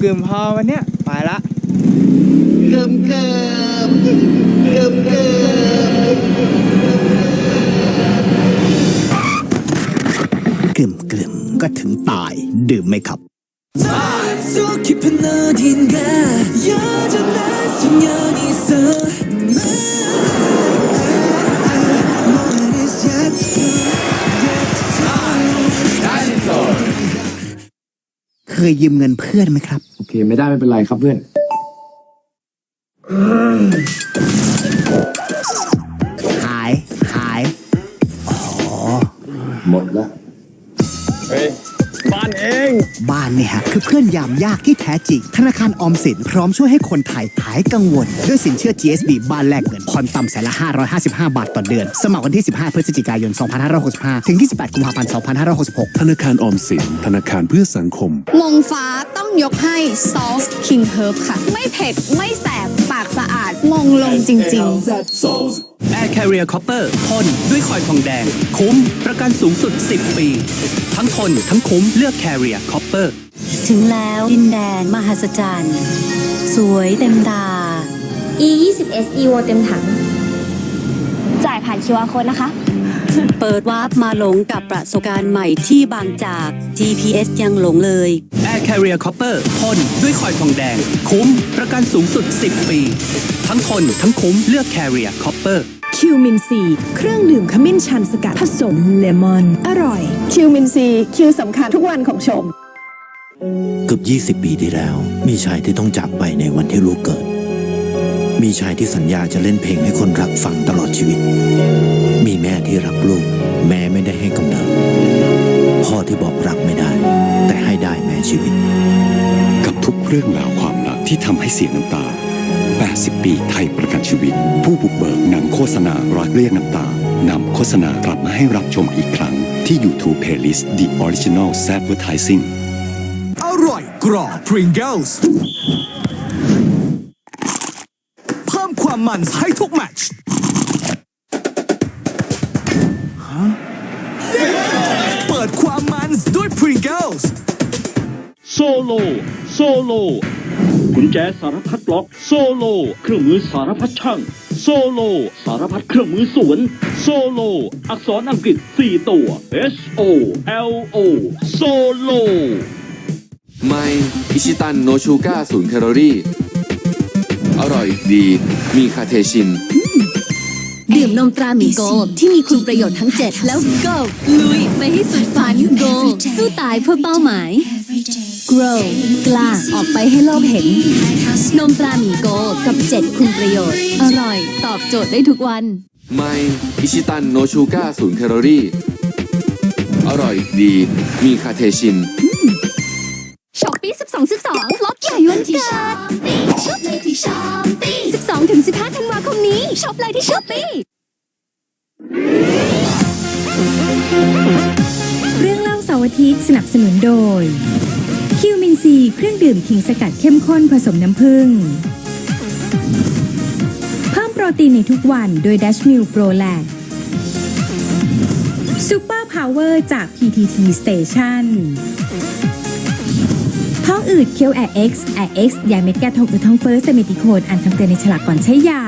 จังเพื่อน กึมกึมพอวันเนี้ยไปละ เกิมเกิมเกิมเกิม กลึมกลึมก็ถึงตาย ดื่มไหมครับ 속 깊은 어딘가 여전한 소년이 있어 ยยืมเงินเพื่อนไหมครับ โอเค ไม่ได้ไม่เป็นไรครับเพื่อน หาย หาย หมดแล้ว เนี่ยฮะคือเพื่อนยามยากที่แท้จริง ธนาคารออมสินพร้อมช่วยให้คนไทยหายกังวล ด้วยสินเชื่อ GSB บ้านแลกเงินผ่อนต่ำแสนละ 555 บาทต่อเดือน สมัครวันที่ 15 พฤศจิกายน 2565 ถึง 28 กุมภาพันธ์ 2566 ธนาคารออมสิน ธนาคารเพื่อสังคม มงฟ้าต้องยกให้ Soft King Herb ค่ะ ไม่เผ็ด ไม่แสบ ปากสะอาด มงลงจริง ๆ Air Carrier Copper ทนด้วยคอยทองแดง คุ้ม ประกันสูงสุด 10 ปี ทั้งทน ทั้งคุ้มเลือก Carrier Copper ถึงแล้วดินแดนมหัศจรรย์สวยเต็มตา E 2 0 S EVO เต็มถัง จ่ายผ่าน QR code นะคะ เปิดวาร์ปมาหลงกับประสบการณ์ใหม่ที่บางจาก GPS ยังหลงเลย Air Carrier Copper ทนด้วยคอยทองแดง คุ้ม ประกันสูงสุด 10 ปี ทั้งทนทั้งคุ้มเลือก Carrier Copper คิวมินซีเครื่องดื่มขมิ้นชันสกัดผสมเลมอน อร่อย คิวมินซีคิวสำคัญทุกวันของชม เกือบ20 ปีที่แล้ว มีชายที่ต้องจากไปในวันที่ลูกเกิด มีชายที่สัญญาจะเล่นเพลงให้คนรักฟังตลอดชีวิต มีแม่ที่รักลูก แม้ไม่ได้ให้กำเนิดพ่อที่บอกรักไม่ได้ แต่ให้ได้แม้ชีวิต กับทุกเรื่องราวความรักที่ทำให้เสียน้ำตา 80 ปีไทยประกันชีวิต ผู้บุกเบิกนำโฆษณารักเรียกน้ำตานำโฆษณากลับมาให้รับชมอีกครั้ง ที่ YouTube Playlist The Original Advertising อร่อยกรอบ Pringles เพิ่มความมันให้ทุกแมตช์เปิดความมันด้วย Pringles โซโลโซโล กุญแจสารพัดล็อก โซโล เครื่องมือสารพัดช่าง โซโล สารพัดเครื่องมือสวน โซโล อักษรอังกฤษ 4 ตัว S O L O โซโลไมอิชิตันโนชูก้าศูนย์แคลอรี่ อร่อยดี มีคาเทชิน ดื่มนมตราหมีโกที่มีคุณประโยชน์ทั้ง 7 แล้ว go ลุยไปให้สุดฝัน go สู้ตายเพื่อเป้าหมาย grow กล้าออกไปให้โลกเห็น นมตราหมีโกกับ 7 คุณประโยชน์ อร่อย ตอบโจทย์ได้ทุกวัน ไมอิชิตันโนชูก้าศูนย์แคลอรี่ อร่อยดี มีคาเทชินช็อปปี้12 12ลดใหญ่วันเกิดช็อปเลยที่ช็อปปี้12ถึง15ธันวาคมนี้ช็อปเลยที่ช็อปปี้เรื่องเล่าเสาร์อาทิตย์สนับสนุนโดย ซีเครื่องดื่มขิงสกัดเข้มข้นผสมน้ำผึ้ง เพิ่มโปรตีนในทุกวันโดยดัชมิลโปรแลกซูเปอร์พาวเวอร์จาก PTT Station ท้องอืดเคียวแอร์ X แอร์ X ยาเม็ดแก้ท้องอืดท้องเฟ้อเซมิติโคนอ่านคำเตือนในฉลากก่อนใช้ยา